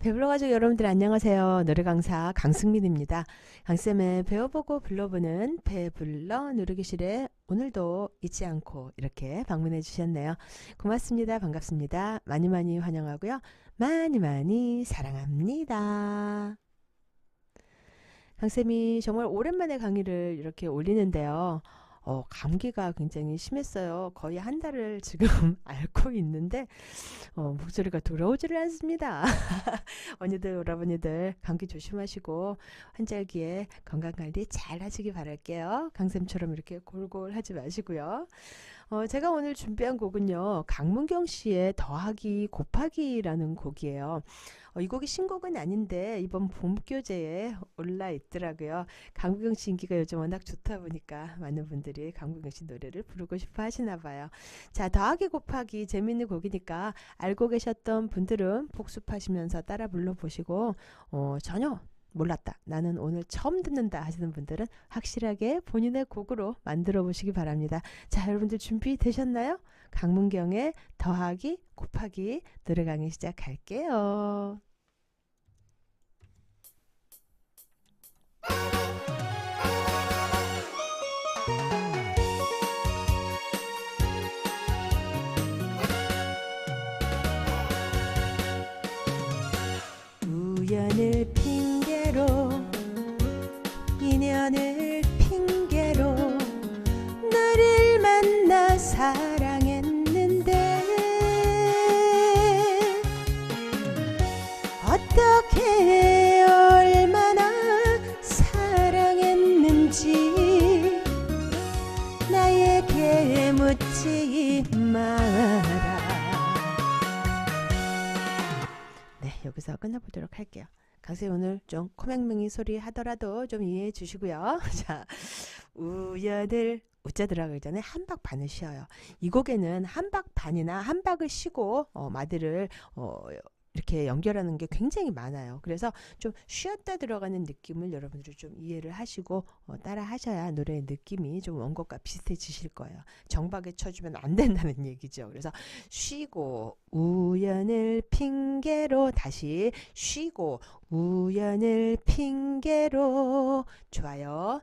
배불러 가족 여러분들 안녕하세요. 노래 강사 강승민입니다. 강쌤의 배워보고 불러보는 배불러 누르기실에 오늘도 잊지 않고 이렇게 방문해 주셨네요. 고맙습니다. 반갑습니다. 많이 많이 환영하고요. 많이 많이 사랑합니다. 강쌤이 정말 오랜만에 강의를 이렇게 올리는데요. 어, 감기가 굉장히 심했어요. 거의 한 달을 지금 앓고 있는데, 어, 목소리가 돌아오지를 않습니다. 언니들, 오라버니들, 감기 조심하시고, 환절기에 건강관리 잘 하시기 바랄게요. 강쌤처럼 이렇게 골골 하지 마시고요. 어, 제가 오늘 준비한 곡은요, 강문경 씨의 더하기 곱하기라는 곡이에요. 어, 이 곡이 신곡은 아닌데, 이번 봄 교재에 올라 있더라고요. 강문경 씨 인기가 요즘 워낙 좋다 보니까 많은 분들이 강문경 씨 노래를 부르고 싶어 하시나 봐요. 자, 더하기 곱하기 재밌는 곡이니까 알고 계셨던 분들은 복습하시면서 따라 불러보시고, 어, 전혀 몰랐다. 나는 오늘 처음 듣는다 하시는 분들은 확실하게 본인의 곡으로 만들어 보시기 바랍니다. 자, 여러분들 준비되셨나요? 강문경의 더하기 곱하기 노래 강의 시작할게요. 우연을 핑계로 어떻게 얼마나 사랑했는지 나에게 묻지 마라 네, 여기서 끝내보도록 할게요. 강쌤 오늘 좀 코맹맹이 소리 하더라도 좀 이해해 주시고요. 자, 우연을 우자 들어가기 전에 한박 반을 쉬어요. 이 곡에는 한박 반이나 한 박을 쉬고 어, 마디를 어, 이렇게 연결하는 게 굉장히 많아요. 그래서 좀 쉬었다 들어가는 느낌을 여러분들이 좀 이해를 하시고 어, 따라 하셔야 노래의 느낌이 좀 원곡과 비슷해지실 거예요. 정박에 쳐주면 안 된다는 얘기죠. 그래서 쉬고 우연을 핑계로 다시 쉬고 우연을 핑계로 좋아요.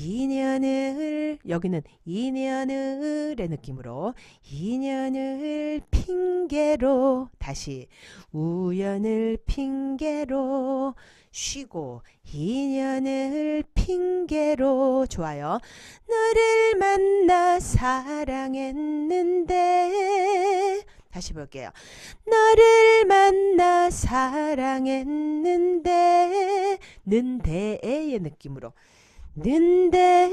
인연을 여기는 인연을의 느낌으로 인연을 핑계로 다시 우연을 핑계로 쉬고 인연을 핑계로 좋아요. 너를 만나 사랑했는데 다시 볼게요. 너를 만나 사랑했는데 는데의 느낌으로 는데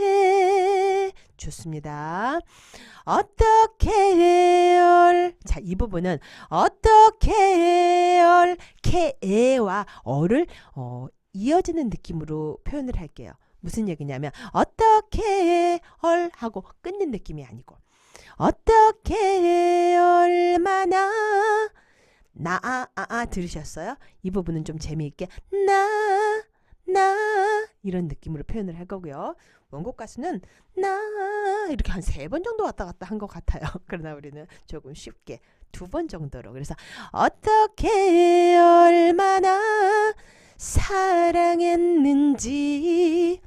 좋습니다. 어떻게 얼 자, 이 부분은 어떻게 얼케와 어를 어, 이어지는 느낌으로 표현을 할게요. 무슨 얘기냐면 어떻게 얼 하고 끊는 느낌이 아니고 어떻게 얼마나 나아 아 아, 들으셨어요? 이 부분은 좀 재미있게 나 나 이런 느낌으로 표현을 할 거고요. 원곡 가수는 나 이렇게 한 세 번 정도 왔다 갔다 한 것 같아요. 그러나 우리는 조금 쉽게 두 번 정도로 그래서 어떻게 얼마나 사랑했는지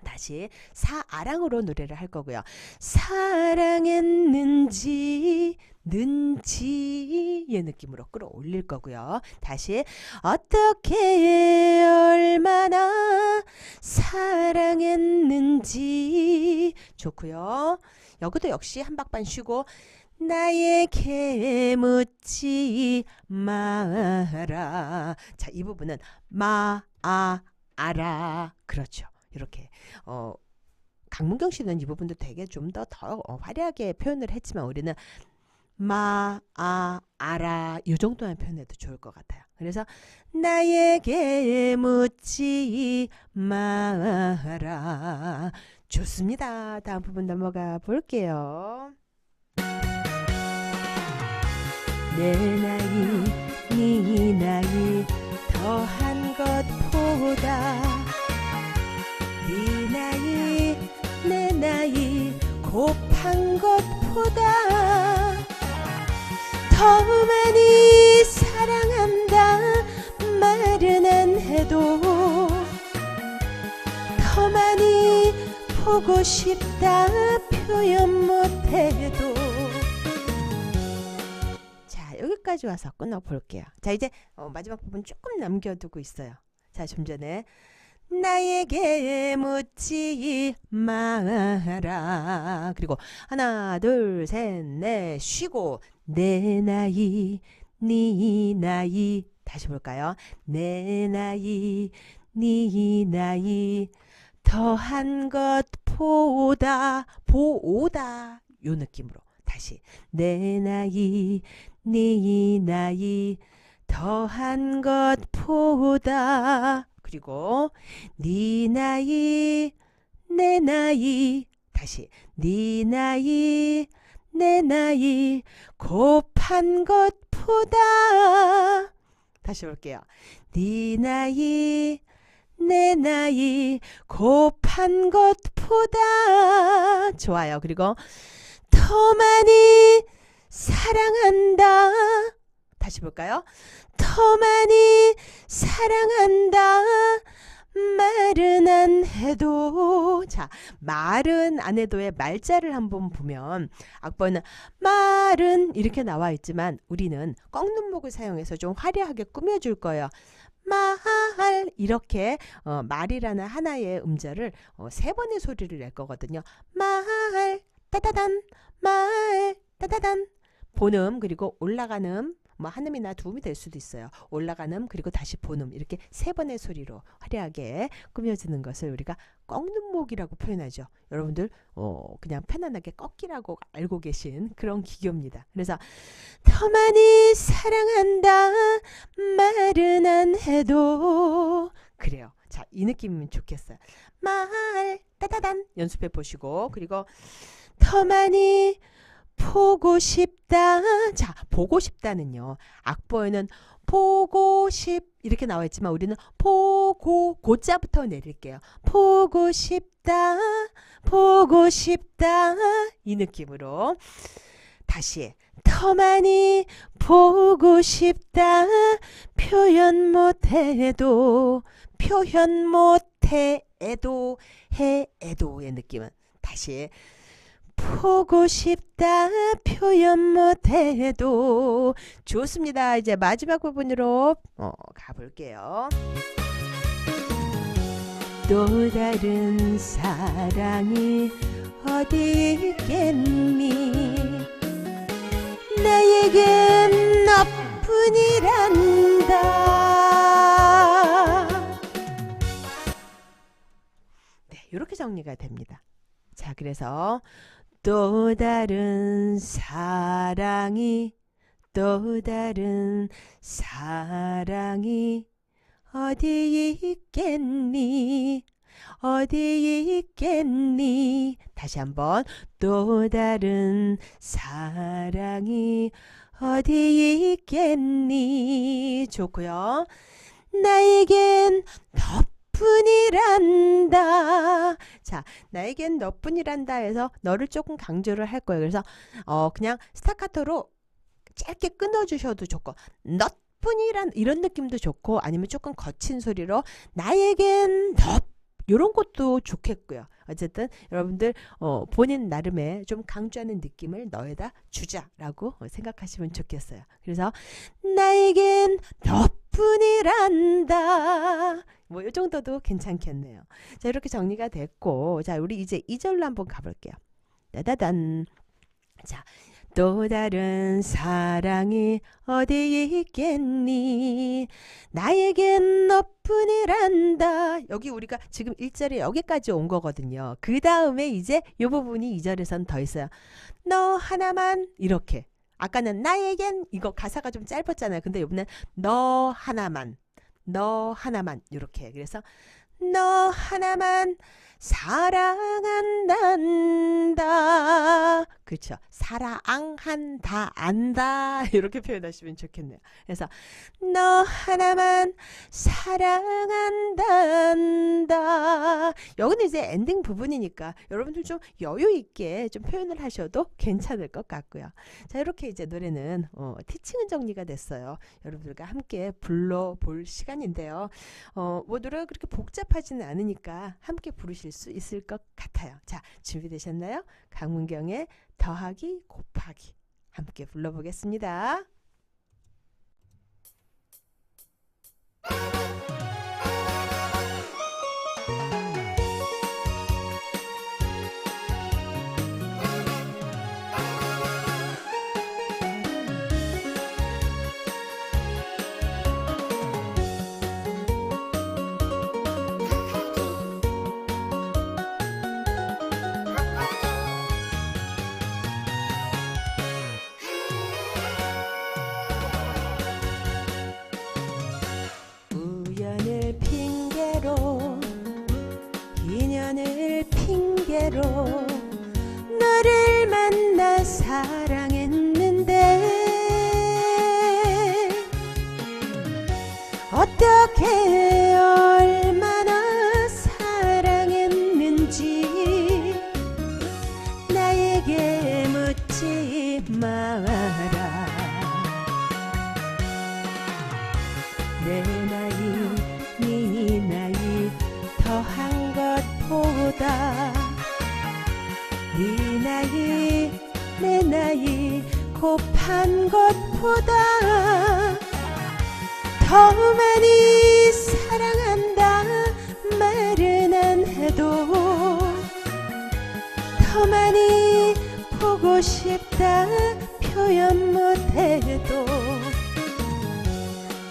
다시 사아랑으로 노래를 할 거고요. 사랑했는지 는지의 느낌으로 끌어올릴 거고요. 다시 어떻게 얼마나 사랑했는지 좋고요. 여기도 역시 한 박반 쉬고 나에게 묻지 마라. 자, 이 부분은 마, 아, 알아. 그렇죠. 이렇게 어 강문경 씨는 이 부분도 되게 좀더더 화려하게 표현을 했지만 우리는 마, 아, 알아 이 정도만 표현해도 좋을 것 같아요. 그래서 나에게 묻지 마라. 좋습니다. 다음 부분 넘어가 볼게요. 내 나이, 네 나이 더한 것보다 곱한 것보다 더 많이 사랑한다 말은 안 해도 더 많이 보고 싶다 표현 못해도. 자 여기까지 와서 끊어볼게요. 자 이제 어, 마지막 부분 조금 남겨두고 있어요. 자 좀 전에 나에게 묻지 마라. 그리고 하나 둘 셋 넷 쉬고 내 나이 네 나이. 다시 볼까요? 내 나이 네 나이. 더한 것보다 보다. 요 느낌으로 다시. 내 나이 네 나이. 더한 것보다 그리고 네 나이 내 나이 다시 네 나이 내 나이 곱한 것보다 다시 볼게요 네 나이 내 나이 곱한 것보다 좋아요. 그리고 더 많이 사랑한다. 다시 볼까요? 더 많이 사랑한다. 말은 안 해도 자 말은 안 해도의 말자를 한번 보면 악보는 말은 이렇게 나와 있지만 우리는 꺾는목을 사용해서 좀 화려하게 꾸며줄 거예요. 말 이렇게 어, 말이라는 하나의 음절을 어, 세 번의 소리를 낼 거거든요. 말 따다단 말 따다단 본음 그리고 올라가는 음, 뭐 한 음이나 두 음이 될 수도 있어요. 올라가는 음, 그리고 다시 본음 이렇게 세 번의 소리로 화려하게 꾸며지는 것을 우리가 꺾는 목이라고 표현하죠. 여러분들 어, 그냥 편안하게 꺾기라고 알고 계신 그런 기교입니다. 그래서 더 많이 사랑한다 말은 안 해도 그래요. 자, 이 느낌이면 좋겠어요. 말 따다단 연습해 보시고 그리고 더 많이 보고 싶다. 자, 보고 싶다는요. 악보에는 보고 싶 이렇게 나와 있지만 우리는 보고 고자부터 내릴게요. 보고 싶다. 보고 싶다. 이 느낌으로 다시 더 많이 보고 싶다. 표현 못해도 표현 못해도 해도의 느낌은 다시 보고 싶다 표현 못해도 좋습니다. 이제 마지막 부분으로 어, 가볼게요. 또 다른 사랑이 어디 있겠니 나에겐 너뿐이란다 네 이렇게 정리가 됩니다 자 그래서 또 다른 사랑이 또 다른 사랑이 어디 있겠니? 어디 있겠니? 다시 한번 또 다른 사랑이 어디 있겠니? 좋고요. 나에겐 너 뿐이란다 자 나에겐 너뿐이란다 해서 너를 조금 강조를 할 거예요 그래서 어 그냥 스타카토로 짧게 끊어 주셔도 좋고 너뿐이란 이런 느낌도 좋고 아니면 조금 거친 소리로 나에겐 너 이런 것도 좋겠고요. 어쨌든 여러분들 어, 본인 나름의 좀 강조하는 느낌을 너에다 주자라고 생각하시면 좋겠어요. 그래서 나에겐 너 뿐이란다. 뭐 이 정도도 괜찮겠네요. 자 이렇게 정리가 됐고 자 우리 이제 2절로 한번 가볼게요. 따다단 자 또 다른 사랑이 어디에 있겠니 나에겐 너뿐이란다 여기 우리가 지금 1절에 여기까지 온 거거든요 그 다음에 이제 이 부분이 2절에선 더 있어요 너 하나만 이렇게 아까는 나에겐 이거 가사가 좀 짧았잖아요 근데 이번엔 너 하나만 너 하나만 이렇게 그래서 너 하나만 사랑한단다. 그렇죠. 사랑한다 안다 이렇게 표현하시면 좋겠네요. 그래서 너 하나만 사랑한단다. 여기는 이제 엔딩 부분이니까 여러분들 좀 여유 있게 좀 표현을 하셔도 괜찮을 것 같고요. 자 이렇게 이제 노래는 어, 티칭은 정리가 됐어요. 여러분들과 함께 불러볼 시간인데요. 어, 뭐 노래가 그렇게 복잡하지는 않으니까 함께 부르실 수 있을 것 같아요. 자, 준비되셨나요? 강문경의 더하기 곱하기 함께 불러보겠습니다. 어떻게 얼마나 사랑했는지 나에게 묻지 마라. 내 나이 네 나이 더한 것보다 네 나이 내 나이 곱한 것보다 더 많이 사랑한다 말은 안 해도 더 많이 보고 싶다 표현 못해도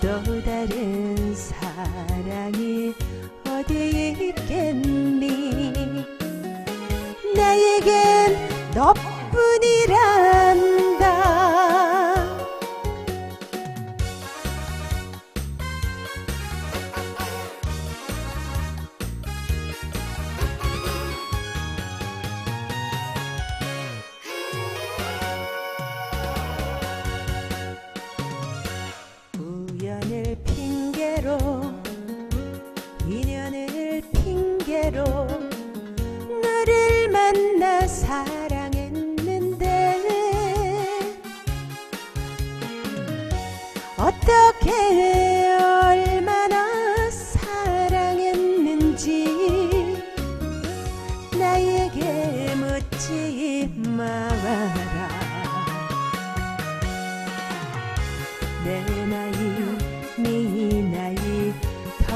또 다른 사랑이 어디에 있겠니? 나에겐 너뿐이란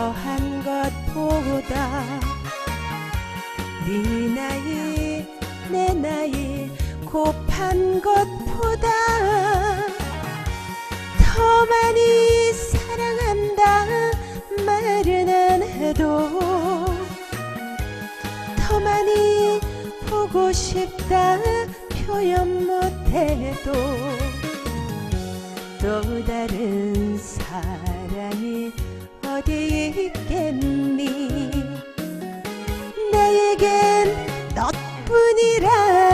더한 것보다 네 나이 내 나이 곱한 것보다 더 많이 사랑한다 말은 안 해도 더 많이 보고 싶다 표현 못해도 또 다른 사랑이 어디에 있겠니? 나에겐 너뿐이란다.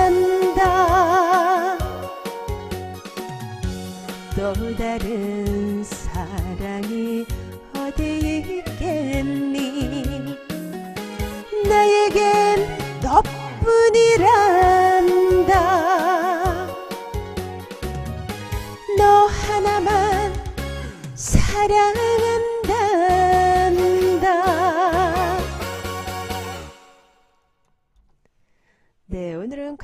또 다른 사랑이 어디에 있겠니? 나에겐 너뿐이란다. 너 하나만 사랑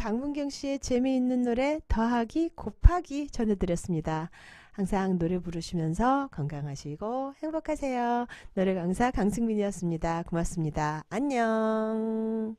강문경 씨의 재미있는 노래 더하기 곱하기 전해드렸습니다. 항상 노래 부르시면서 건강하시고 행복하세요. 노래 강사 강승민이었습니다. 고맙습니다. 안녕.